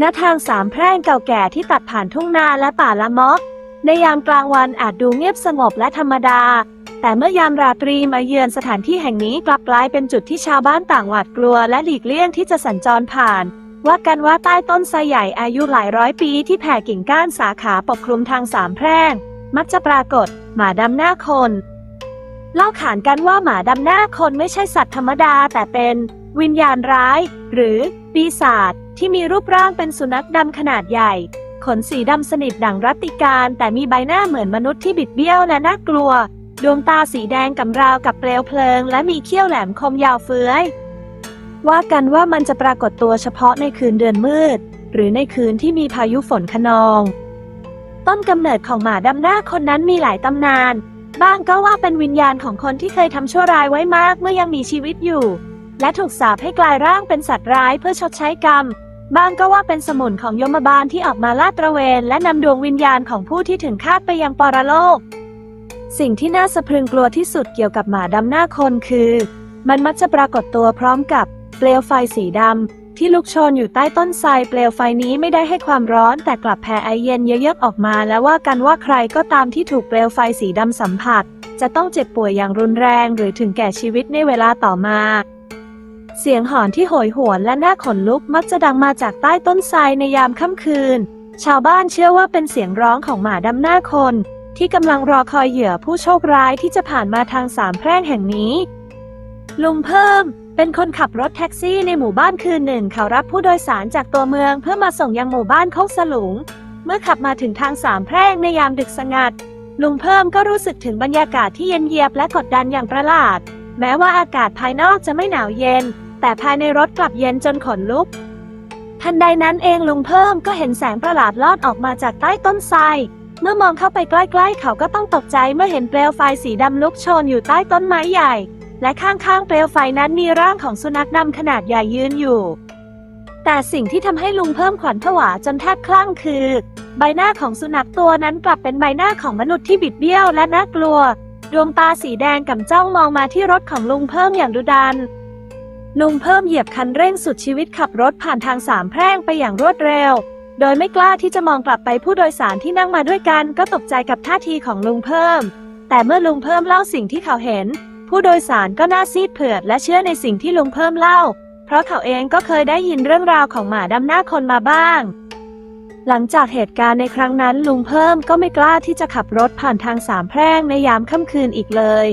ณทางสามแพร่งเก่าแก่ที่ตัดผ่านทุ่งนาและป่าละมาะในยามกลางวันอาจดูเงียบสงบและธรรมดา แต่เมื่อยามราตรีมาเยือนสถานที่แห่งนี้กลับกลายเป็นจุดที่ชาวบ้านต่างหวาดกลัวและหลีกเลี่ยงที่จะสัญจรผ่าน ว่ากันว่าใต้ต้นไทรใหญ่อายุหลายร้อยปีที่แผ่กิ่งก้านสาขาปกคลุมทางสามแพร่ง มักจะปรากฏ หมาดำหน้าคน เล่าขานกันว่าหมาดำหน้าคนไม่ใช่สัตว์ธรรมดาแต่เป็น วิญญาณร้าย หรือปีศาจ ที่มีรูปร่างเป็นสุนัขดำขนาดใหญ่ ขนสีดำสนิทดังรัตติการ แต่มีใบหน้าเหมือนมนุษย์ที่บิดเบี้ยวและน่ากลัว ดวงตาสีแดงกำราวกับเปลวเพลิง และมีเขี้ยวแหลมคมยาวเฟื้อย ว่ากันว่ามันจะปรากฏตัวเฉพาะในคืนเดือนมืด หรือในคืนที่มีพายุฝนคะนอง ต้นกำเนิดของหมาดำหน้าคนนั้นมีหลายตำนาน บ้างก็ว่าเป็นวิญญาณของคนที่เคยทำชั่วร้ายไว้มากเมื่อยังมีชีวิตอยู่และถูกสาปให้กลายร่างเป็นสัตว์ร้ายเพื่อชดใช้กรรม บ้างก็ว่าเป็นสมุนของยมบาลที่ออกมาลาดตระเวน และนำดวงวิญญาณของผู้ที่ถึงคาดไปยังปรโลก สิ่งที่น่าสะพรึงกลัวที่สุดเกี่ยวกับหมาดำหน้าคนคือ มันมักจะปรากฏตัวพร้อมกับเปลวไฟสีดำที่ลุกโชนอยู่ใต้ต้นไทรเปลวไฟนี้ไม่ได้ให้ความร้อน แต่กลับแผ่ไอเย็นเยอะๆออกมา และว่ากันว่าใครก็ตามที่ถูกเปลวไฟสีดำสัมผัส จะต้องเจ็บป่วยอย่างรุนแรงหรือถึงแก่ชีวิตในเวลาต่อมา เสียงหอนที่โหยหวนและน่าขนลุกมักจะดังมาจากใต้ต้นไทรในยามค่ำคืน ชาวบ้านเชื่อว่าเป็นเสียงร้องของหมาดำหน้าคน ที่กำลังรอคอยเหยื่อผู้โชคร้ายที่จะผ่านมาทางสามแพร่งแห่งนี้ ลุงเพิ่ม เป็นคนขับรถแท็กซี่ในหมู่บ้านคืนหนึ่งเขารับผู้โดยสารจากตัวเมืองเพื่อมาส่งยังหมู่บ้านโคกสลุง เมื่อขับมาถึงทางสามแพร่งในยามดึกสงัด ลุงเพิ่มก็รู้สึกถึงบรรยากาศที่เย็นเยียบและกดดันอย่างประหลาด แม้ว่าอากาศภายนอกจะไม่หนาวเย็น แต่ภายในรถกลับเย็นจนขนลุก ทันใดนั้นเองลุงเพิ่มก็เห็นแสงประหลาดลอดออกมาจากใต้ต้นไทรเมื่อมองเข้าไปใกล้ๆ เขาก็ต้องตกใจเมื่อเห็นเปลวไฟสีดำลุกโชนอยู่ใต้ต้นไม้ใหญ่ และข้างๆ เปลวไฟนั้นมีร่างของสุนัขดำขนาดใหญ่ยืนอยู่ แต่สิ่งที่ทำให้ลุงเพิ่มขวัญผวาจนแทบคลั่งคือ ใบหน้าของสุนัขตัวนั้นกลับเป็นใบหน้าของมนุษย์ที่บิดเบี้ยวและน่ากลัว ดวงตาสีแดงกำจ้องมองมาที่รถของลุงเพิ่มอย่างดุดัน ลุงเพิ่มเหยียบคันเร่งสุดชีวิตขับรถผ่านทางสามแพร่งไปอย่างรวดเร็ว โดยไม่กล้าที่จะมองกลับไปผู้โดยสารที่นั่งมาด้วยกันก็ตกใจกับท่าทีของลุงเพิ่ม แต่เมื่อลุงเพิ่มเล่าสิ่งที่เขาเห็น ผู้โดยสารก็น่าซีดเผือดและเชื่อในสิ่งที่ลุงเพิ่มเล่า เพราะเขาเองก็เคยได้ยินเรื่องราวของหมาดำหน้าคนมาบ้าง หลังจากเหตุการณ์ในครั้งนั้นลุงเพิ่มก็ไม่กล้าที่จะขับรถผ่านทางสามแพร่งในยามค่ำคืนอีกเลย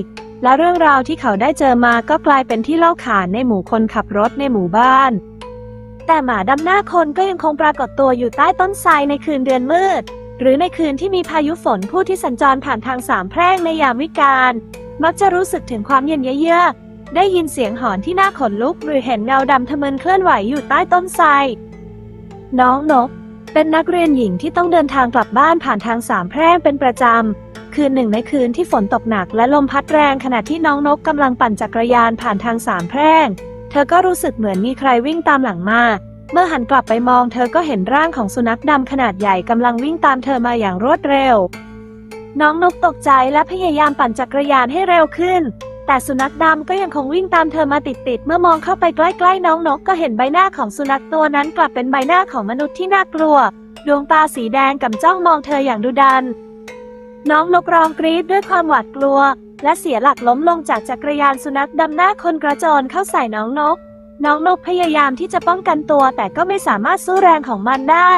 และเรื่องราวที่เขาได้เจอมาก็กลายเป็นที่เล่าขานในหมู่คนขับรถในหมู่บ้าน แต่หมาดำหน้าคนก็ยังคงปรากฏตัวอยู่ใต้ต้นไทรในคืนเดือนมืด หรือในคืนที่มีพายุฝนผู้ที่สัญจรผ่านทางสามแพร่งในยามวิกาลมักจะรู้สึกถึงความเย็นเยือกได้ยินเสียงหอนที่น่าขนลุกหรือเห็นเงาดำทะมึนเคลื่อนไหวอยู่ใต้ต้นไทรน้องนก เป็นนักเรียนหญิงที่ต้องเดินทางกลับบ้านผ่านทางสามแพร่งเป็นประจำ คืนหนึ่งในคืนที่ฝนตกหนักและลมพัดแรงขณะที่น้องนกกำลังปั่นจักรยานผ่านทางสามแพร่ง เธอก็รู้สึกเหมือนมีใครวิ่งตามหลังมา เมื่อหันกลับไปมองเธอก็เห็นร่างของสุนัขดำขนาดใหญ่กำลังวิ่งตามเธอมาอย่างรวดเร็ว น้องนกตกใจและพยายามปั่นจักรยานให้เร็วขึ้น แต่สุนัขดำก็ยังคงวิ่งตามเธอมาติดๆ เมื่อมองเข้าไปใกล้ๆน้องนกก็เห็นใบหน้าของสุนัขตัวนั้นกลับเป็นใบหน้าของมนุษย์ที่น่ากลัว ดวงตาสีแดงกำจ้องมองเธออย่างดุดัน น้องนกร้องกรีดด้วยความหวาดกลัว และเสียหลักล้มลงจากจักรยานสุนัขดำหน้าคนกระโจนเข้าใส่น้องนก น้องนกพยายามที่จะป้องกันตัว แต่ก็ไม่สามารถสู้แรงของมันได้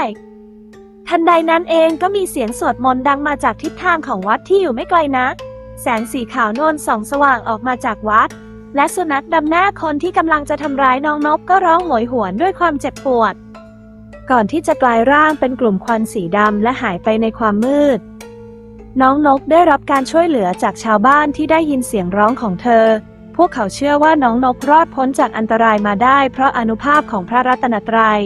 ทันใดนั้นเองก็มีเสียงสวดมนต์ดังมาจากทิศทางของวัดที่อยู่ไม่ไกลนัก แสงสีขาวนวลส่องสว่างออกมาจากวัด และสุนัขดำหน้าคนที่กำลังจะทำร้ายน้องนกก็ร้องโหยหวนด้วยความเจ็บปวด ก่อนที่จะกลายร่างเป็นกลุ่มควันสีดำและหายไปในความมืด น้องนกได้รับการช่วยเหลือจากชาวบ้านที่ได้ยินเสียงร้องของเธอ พวกเขาเชื่อว่าน้องนกรอดพ้นจากอันตรายมาได้ เพราะอนุภาพของพระรัตนตรัย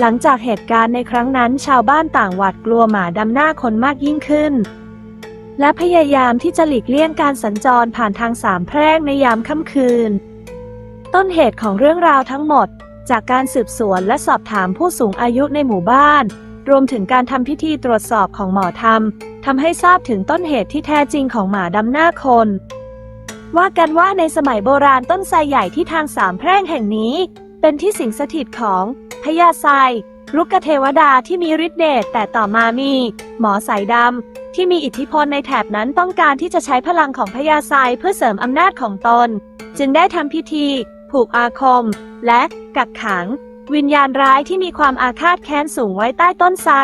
หลังจากเหตุการณ์ในครั้งนั้นชาวบ้านต่างหวาดกลัวหมาดำหน้าคนมากยิ่งขึ้น และพยายามที่จะหลีกเลี่ยงการสัญจรผ่านทางสามแพร่งในยามค่ำคืน ต้นเหตุของเรื่องราวทั้งหมด จากการสืบสวนและสอบถามผู้สูงอายุในหมู่บ้าน รวมถึงการทำพิธีตรวจสอบของหมอธรรมทำให้ทราบถึงต้นเหตุที่แท้จริงของหมาดำหน้าคนว่ากันว่าในสมัยโบราณต้นไทรใหญ่ที่ทางสามแพร่งแห่งนี้ เป็นที่สิงสถิตของพญาไทร รุกเทวดาที่มีฤทธิ์เดชแต่ต่อมามี หมอสายดำที่มีอิทธิพลในแถบนั้นต้องการที่จะใช้พลังของพญาไซเพื่อเสริมอำนาจของตน จึงได้ทำพิธี ผูกอาคม และกักขัง วิญญาณร้ายที่มีความอาฆาตแค้นสูงไว้ใต้ต้นไทร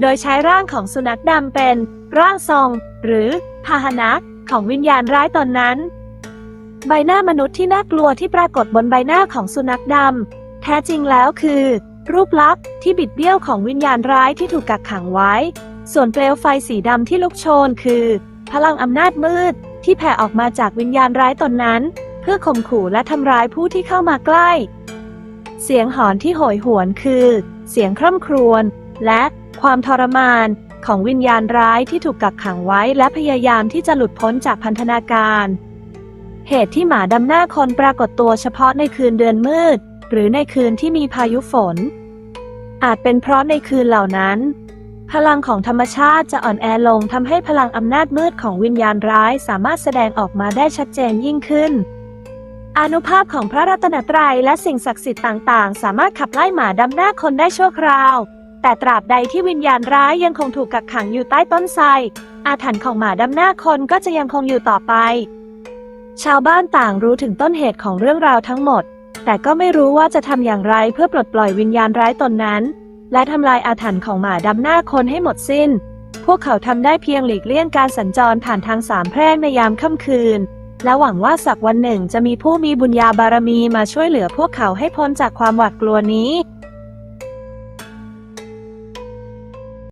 โดยใช้ร่างของสุนัขดำเป็น ร่างทรง หรือพาหนะของวิญญาณร้ายตนนั้น ใบหน้ามนุษย์ที่น่ากลัวที่ปรากฏบนใบหน้าของสุนัขดำแท้จริงแล้วคือ รูปลักษณ์ที่บิดเบี้ยวของวิญญาณร้ายที่ถูกกักขังไว้ ส่วนเปลวไฟสีดำที่ลุกโชนคือ พลังอำนาจมืด ที่แผ่ออกมาจากวิญญาณร้ายตนนั้น เพื่อข่มขู่และทำร้ายผู้ที่เข้ามาใกล้ เสียงหอนที่โหยหวนคือ เสียงคร่ำครวญและความทรมานของวิญญาณร้ายที่ถูกกักขังไว้และพยายามที่จะหลุดพ้นจากพันธนาการ เหตุที่หมาดำหน้าคนปรากฏตัวเฉพาะในคืนเดือนมืด หรือในคืนที่มีพายุฝน อาจเป็นเพราะในคืนเหล่านั้น พลังของธรรมชาติจะอ่อนแอลงทำให้พลังอำนาจมืดของวิญญาณร้ายสามารถแสดงออกมาได้ชัดเจนยิ่งขึ้นอนุภาพของพระรัตนตรัยและสิ่งศักดิ์สิทธิ์ต่างๆ สามารถขับไล่หมาดำหน้าคนได้ชั่วคราว แต่ตราบใดที่วิญญาณร้ายยังคงถูกกักขังอยู่ใต้ต้นไทรอาถรรพ์ของหมาดำหน้าคนก็จะยังคงอยู่ต่อไป ชาวบ้านต่างรู้ถึงต้นเหตุของเรื่องราวทั้งหมด แต่ก็ไม่รู้ว่าจะทำอย่างไรเพื่อปลดปล่อยวิญญาณร้ายตนนั้น และทำลายอาถรรพ์ของหมาดำหน้าคนให้หมดสิ้น พวกเขาทำได้เพียงหลีกเลี่ยงการสัญจรผ่านทางสามแพร่งในยามค่ำคืน และหวังว่าสักวันหนึ่งจะมีผู้มีบุญญาบารมีมาช่วยเหลือพวกเขาให้พ้นจากความหวาดกลัวนี้